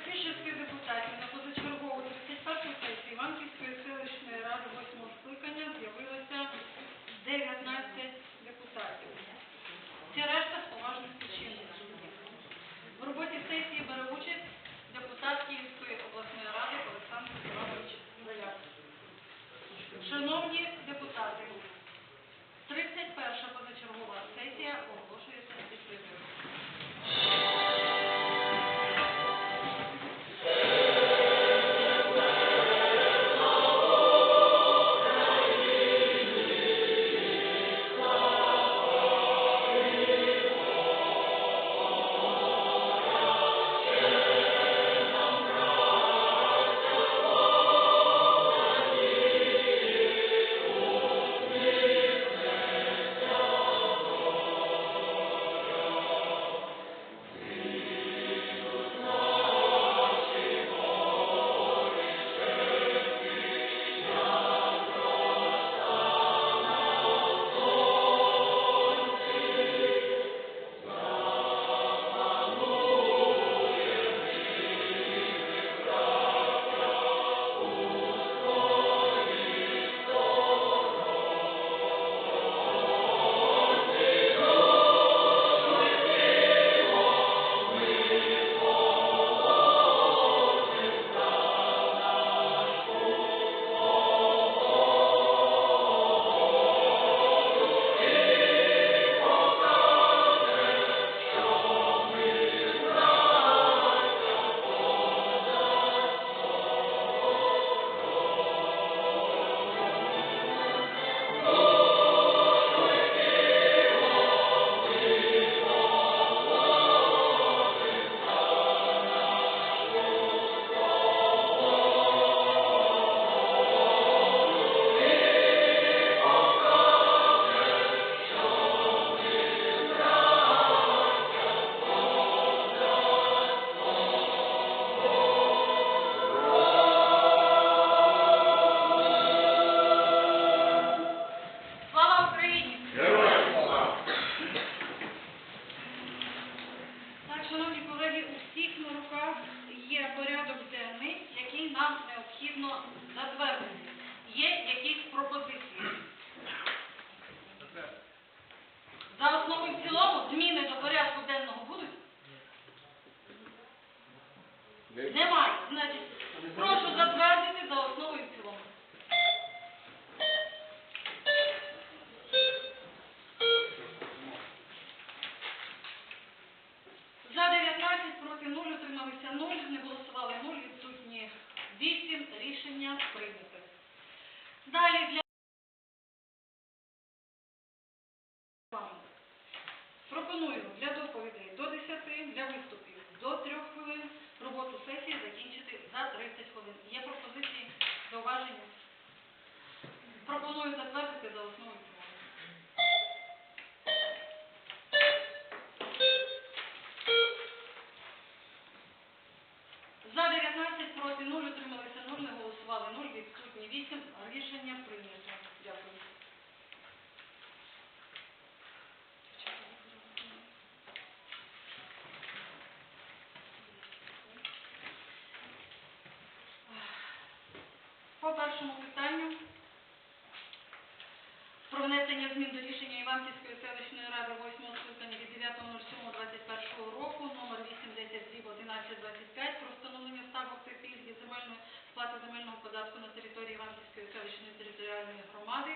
Фішерських депутатів на позачергову 31 сесію Іванківської селищної ради 8 скликання з'явилося 19 депутатів. Всі решта з поважних причин. В роботі сесії бере участь депутат Київської обласної ради Олександр Миколаївич Заляк. Шановні депутати, 31 позачергова сесія оголошується Немає. Значить, прошу затвердити за основу і в цілому. За 19, проти 0, утрималися 0, не голосували 0, відсутні 8. Рішення прийнято. Далі для пропоную для доповідей до 10, для виступів до 3 хвилин, роботу сесії закінчити за 30 хвилин. Є пропозиції, зауваження? Пропоную затвердити за основу і в цілому. За 19, проти 0, утрималися 0, не голосували 0, відсутні 8. Рішення прийнято. Дякую. Першому питанню про внесення змін до рішення Іванківської селищної ради 8 скликання від 9.07.21 року номер 810 1125 про встановлення ставок та пільги земельної сплати земельного податку на території Іванківської селищної територіальної громади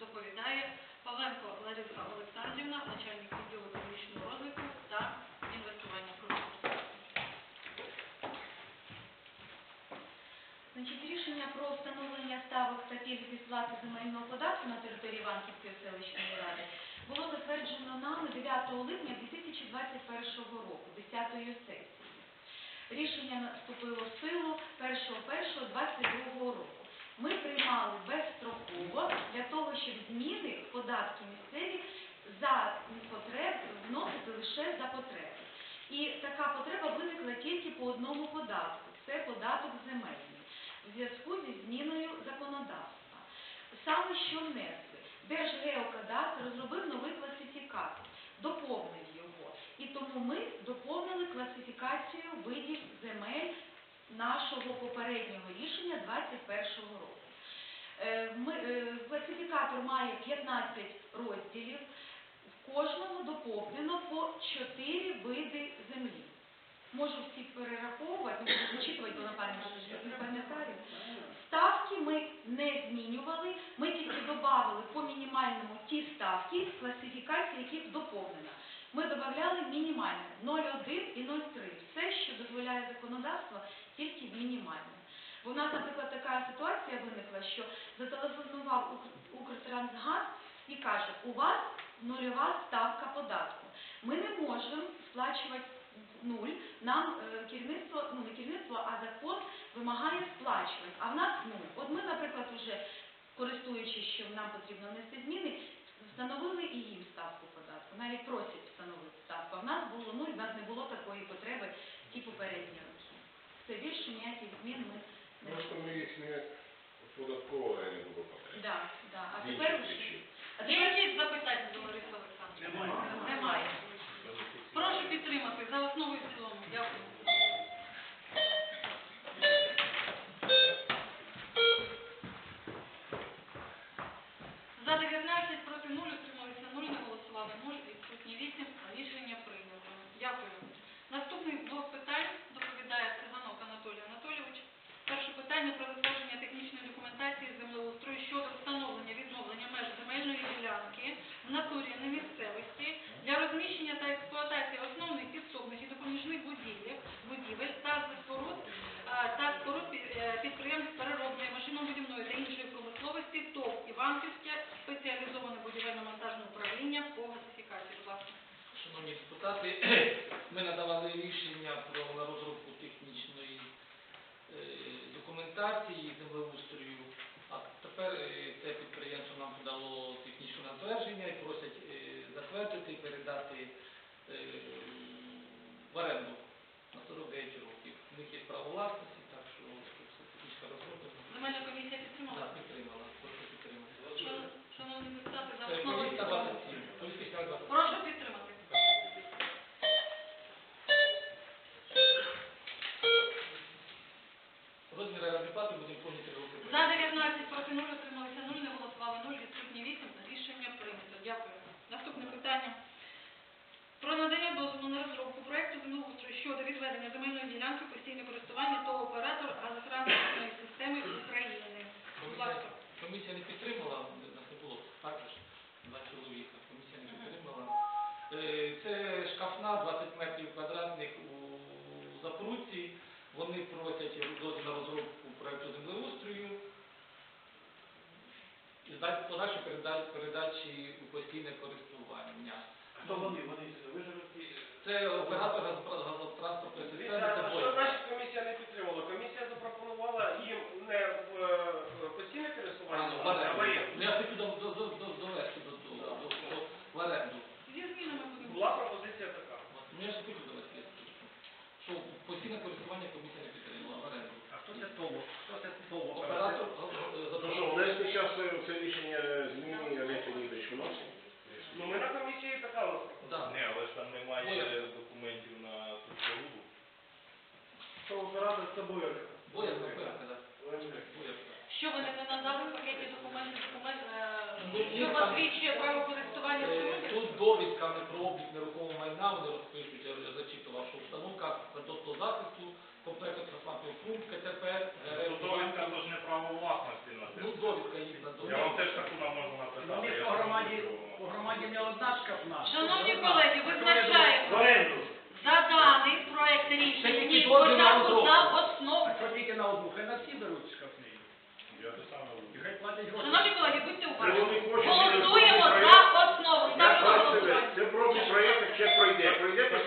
доповідає Павленко Лариса Олександрівна, начальник відділу економічного розвитку та інвестування. Прошу. Значить, рішення про та пільг зі сплати земельного податку на території Іванківської селищної ради було затверджено нами 9 липня 2021 року, 10-ї сесії. Рішення вступило в силу 1.1.22 року. Ми приймали безстроково для того, щоб зміни в податки місцеві за потреб вносити лише за потреби. І така потреба виникла тільки по одному податку це податок земельний в зв'язку зі зміною законодавства. Саме що внесли? Держгеокадастр розробив новий класифікатор, доповнив його. І тому ми доповнили класифікацію видів земель нашого попереднього рішення 21 року. Е, е, класифікатор має 15 розділів, в кожному доповнено по 4 види землі. Можу всіх перераховувати, зачитувати, бо на пам'ять не пам'ятаю. Ставки ми не змінювали, ми тільки додали по мінімальному ті ставки, класифікація яких доповнена. Ми додавали мінімальне 0,1 і 0,3. Все, що дозволяє законодавство, тільки мінімальне. В нас, наприклад, така ситуація виникла, що зателефонував Укр- Укртрансгаз і каже, у вас нульова ставка податку. Ми не можемо сплачувати нуль, нам е, керівництво, ну не керівництво, а закон вимагає сплачувати, а в нас нуль. От ми, наприклад, вже користуючись, що нам потрібно внести зміни, встановили і їм ставку податку. Навіть просять встановити ставку. А в нас було нуль, в нас не було такої потреби ті попередні роки. Все більше ніяких змін ми не Просто ми їх не оподатковували, не було потреби. Да, да. А тепер вже. причин. А Є тепер якісь запитання до Лариси Олександрівни? Немає. Немає. Прошу підтримати за основу і в цілому. Дякую. За 19, проти 0, утрималися 0, не голосували 0, відсутні 8. Рішення прийнято. Дякую. Наступний блок питань доповідає Циганок Анатолій Анатолійович. Перше питання про затвердження технічної документації землеустрою щодо встановлення відновлення меж земельної ділянки в натурі на місцевості для розміщення та експлуатації основних підсобних і допоміжних будівель, будівель та споруд е, та споруд пі- е, підприємств переробної, машинобудівної та іншої промисловості ТОВ Іванківське спеціалізоване будівельно-монтажне управління по газифікації. Будь ласка. Шановні ми надавали рішення про розробку технічної е, документації землеустрою, а тепер е, це підприємство нам подало технічне затвердження і просять е, затвердити і передати в оренду на 49 років. У них є право власності, так що це все технічна розробка. Земельна комісія підтримала. Так, підтримала, прошу підтримати. Шан- Шановні депутати, за Це основу і в Поліська цілому. 27. Поліська 27. Прошу підтримати. Плати будемо повні три роки. За 19 проти 0 отрималися 0, не голосували 0, відсутні 8. Рішення прийнято. Дякую. Наступне питання. Про надання дозволу на розробку проекту землеустрою щодо відведення земельної ділянки постійне користування ТОВ оператор газотранспортної системи України. Будь ласка. Комісія не підтримала, нас не було також два чоловіка. Комісія не підтримала. Е, Це шкафна 20 метрів квадратних у Запорудці. Вони просять дозвіл на розробку проекту землеустрою і подальші переда- передачі у постійне користування. Хто вони? Вони виживуть? Це оператор газотранспортної системи. Дивіться, Це а що Бойко. значить комісія не підтримала? Комісія запропонувала їм не в е, постійне користування, в а оренду. в оренду. Ну, Я хотів до- до- до- до- довести до того, до- до- в оренду. Зі змінами будемо. Була пропозиція така. Ну, я ж хотів довести, я скажу, що постійне користування комісія не підтримала в оренду. А хто це ТОВО? Хто це ТОВО? Оператор е, Ну що, запрошував. внести зараз це рішення зміни Олеся Нідович вносить? Ну ми на комісії така у нас. Да. Ні, але ж там немає Боя. документів на цю споруду. Хто оператор це боєр? Боя Боярка, да. Боярка. Що вони не надали в пакеті документів, документ, Ну, е, що посвідчує право користування Е. Тут довідками про облік нерухомого майна вони розпишуть, я вже зачитував, що установка квартирного захисту, комплекту трансплантного пункт, КТП, Ну, довідка то ж не право власності на це. ну довідка їх на Я вам теж таку нам можу написати. Вони по громаді, по громаді не одна шкафна. Шановні колеги, визначаємо оренду. за даний проект Це рішення тільки ні, дозвіл на спочатку розробку. за основу. А що тільки на одну? Хай на всі беруть шкафні. Я те саме Шановні колеги, будьте уважні. Голосуємо за основу. Я на голосування. це пробний проєкт, ще пройде, пройде Так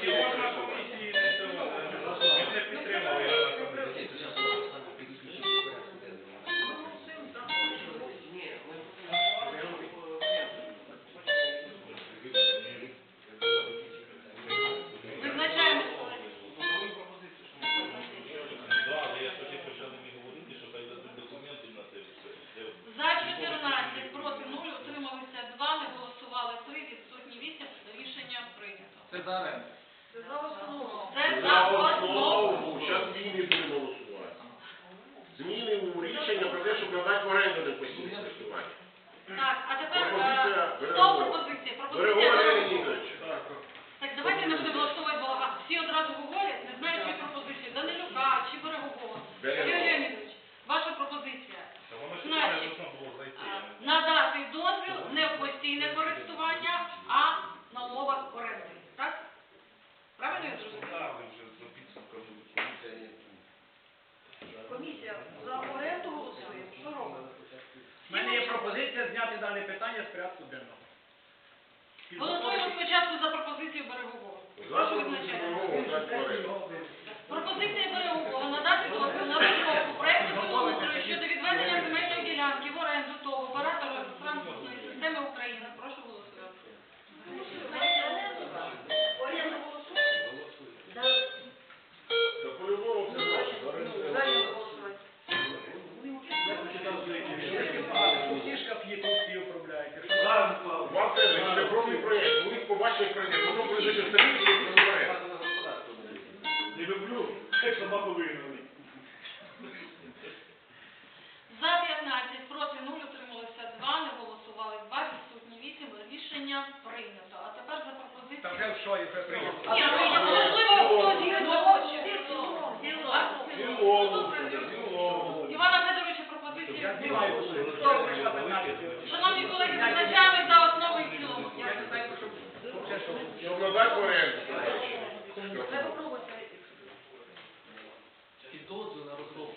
зразу говорять, не знають чи пропозиції. Данилюка чи Берегового. Шановні колеги, зазначаємо за основу і в цілому. Щоб продати в оренду. Треба пробувати. Під дозвіл на розробку.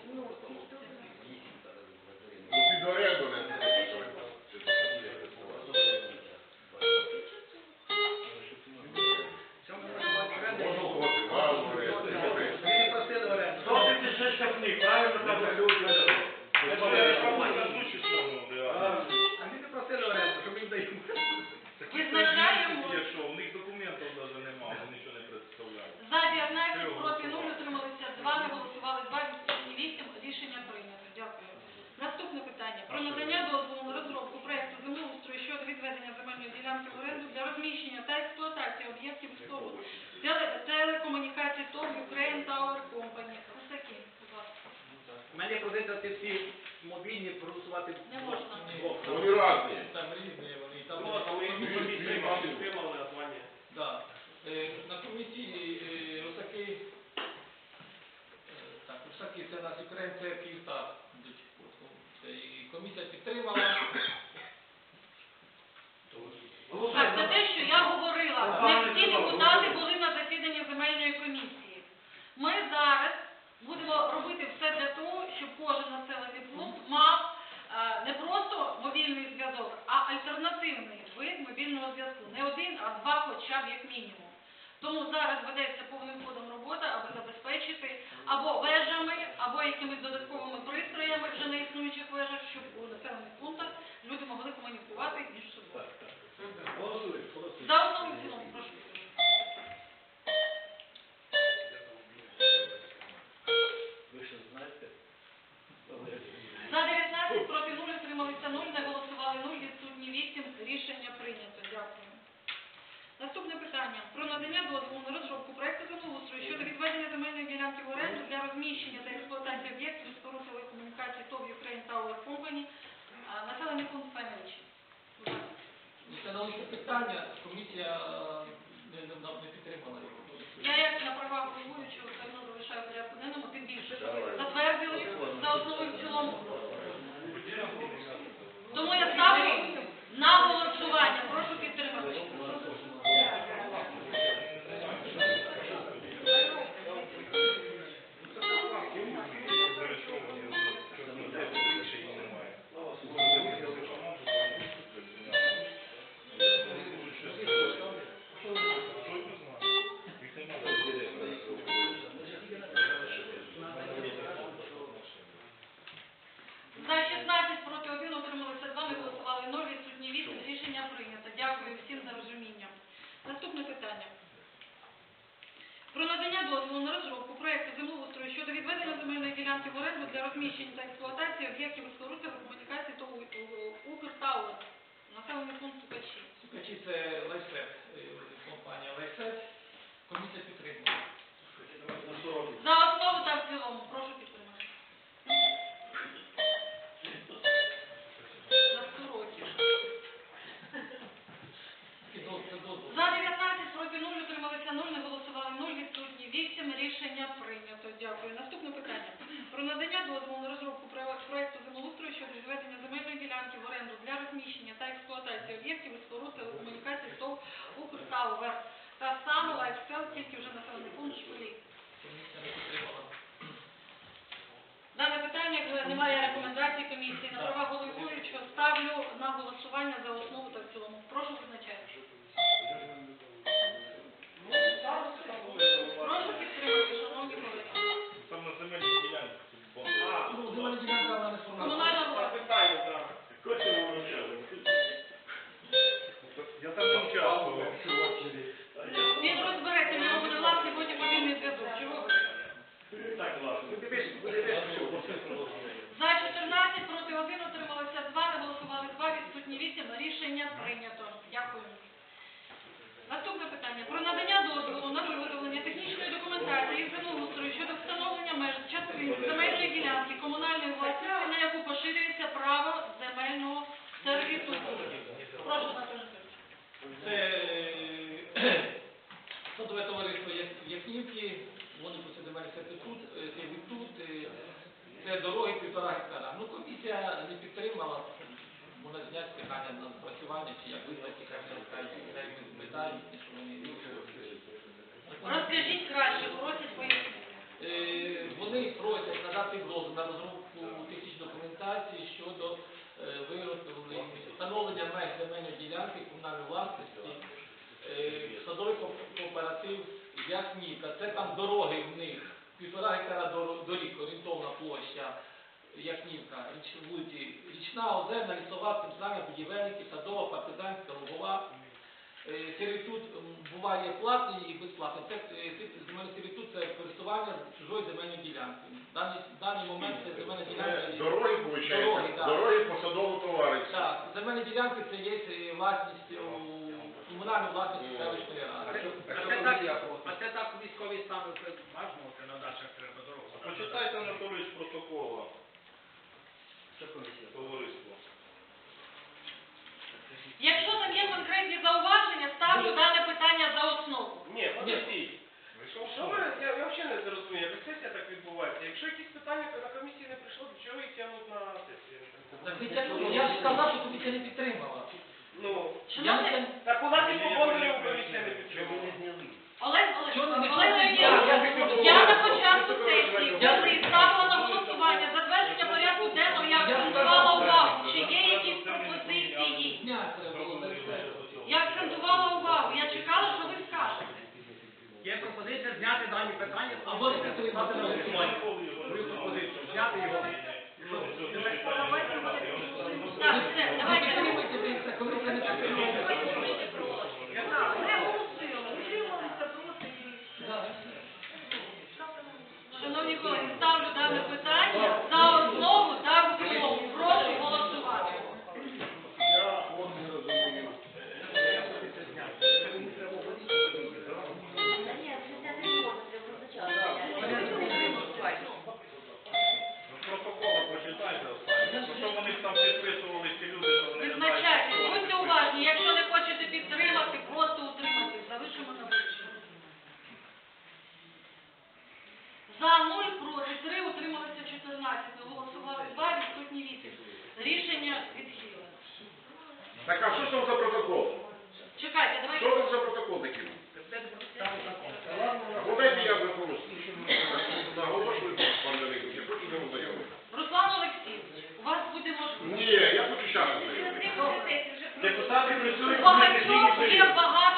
Під оренду не Правильно, там люди. голосувати. Не можна. Вони різні. Там різні вони. Там Просто ми комісії приймали, підтримали, а з На комісії е, отакі е, так, Русаки це нас українці, як і Комісія підтримала. Так, це те, що я говорила. Не всі депутати були на засіданні земельної комісії. Ми зараз будемо робити все для того, мобільний зв'язок, а альтернативний вид мобільного зв'язку. Не один, а два хоча б як мінімум. Тому зараз ведеться повним ходом робота, аби забезпечити або вежами, або якимись додатковими пристроями вже на існуючих вежах, щоб у населених пунктах люди могли комунікувати між собою. За основу цілому, прошу. Микола Миколаївич. Це на лише питання, комісія е, не підтримала його. Я як на правах головуючого все одно залишаю порядку денному, тим більше затвердили за основу і в цілому. Тому я ставлю на голову. Садове товариство Як- Якнівки, вони земельний сервітут, е, сервітут, е, це дороги півтора гектара. Ну, комісія не підтримала, вона зняти питання на напрацювання, чи як визнати, як це мета, що вони Розкажіть краще, просять пояснити. Е, Вони просять надати дозвіл на розробку технічної документації щодо е, виготовлення встановлення меж земельної ділянки комунальної власності, е, садовий кооператив Ясніка. Це там дороги в них, півтора гектара дор- доріг, орієнтовна площа Яснівка, річ, вулиці Річна, Озерна, Лісова, Центральна, Будівельники, Садова, Партизанська, Лугова. Е, Сервітут м, буває платний і безплатний. Це е, земельний сервітут це користування чужої земельної ділянки. В даний, в даний момент це земельна ділянка. Є- Дороги, Дороги, виходить, так. дороги по товариству. Так, земельні ділянки це є е, власність е, комунальної власності селищної ради. А це так, а це так стан це важливо, це на дачах треба дорогу. Почитайте Анатолійович протокола Це комісія. товариства. Якщо там є конкретні зауваження, ставлю дане питання за основу. Ні, подождіть. Що ви, я, я взагалі не зрозумію, як сесія так відбувається. Якщо якісь питання на комісії не прийшло, то чого їх тягнуть на сесію? Так, Я ж сказав, що комісія не підтримала. Ну, Шановний так у нас і по не підтримала. Олег Олегович, Олег? Леонідович, я на початку сесії, коли ставила на голосування затвердження порядку денного, я акцентувала увагу, чи є якісь пропозиції. Я акцентувала увагу, я чекала, що ви скажете. Є пропозиція зняти дані питання, Або ставити на голосування. Мою пропозицію зняти його все, Ви давайте. підтримуйте, дивіться, комісія не підтримує. Не голосуємо, утрималися проти і Да. Шановні колеги, ставлю дане питання за основу та в цілому. Прошу голосувати. Я от не розумію. Ну, Протоколи почитайте останні. Ну, що вони там підписували ці люди, то вони не знають. Визначайте, що будьте вони уважні. Якщо не хочете підтримати, просто утриматись. Залишимо на вирішення. За 0 проти 3 утрималися 14. Не голосували 2, відсутні 8. Рішення відхилено. Так а що ж там за протокол? Чекайте, давайте. Що там за протокол такий? Або дайте я запрошу. Наголошую, пан Данилович, я хочу з ним. Руслан Олексійович, у вас буде можливість. Ні, я хочу зараз ознайомитися. Депутати працюють У багатьох є багато